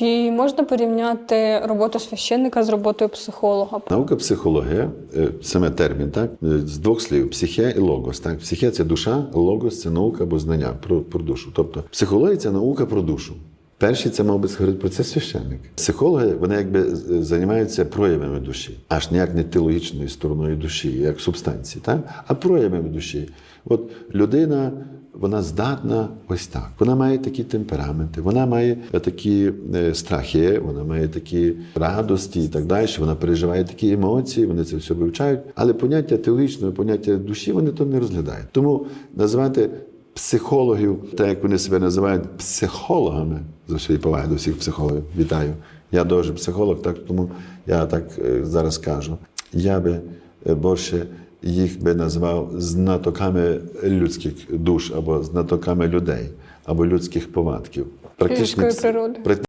Чи можна порівняти роботу священника з роботою психолога? Наука психологія, е, саме термін, так е, з двох слів: психія і логос. Так, психія це душа, логос це наука або знання про, про душу. Тобто психологія це наука про душу. Перший це, би сказати, про це священник. Психологи вони якби займаються проявами душі, аж ніяк не теологічною стороною душі, як субстанції, так? а проявами душі. От людина. Вона здатна ось так. Вона має такі темпераменти, вона має такі е, страхи, вона має такі радості і так далі. Вона переживає такі емоції, вони це все вивчають. Але поняття теологічного, поняття душі вони то не розглядають. Тому називати психологів, так як вони себе називають психологами, за свої поваги до всіх психологів. Вітаю. Я дуже психолог, так тому я так е, зараз кажу. Я би е, більше їх би назвав знатоками людських душ або знатоками людей, або людських повадків. Практично природи.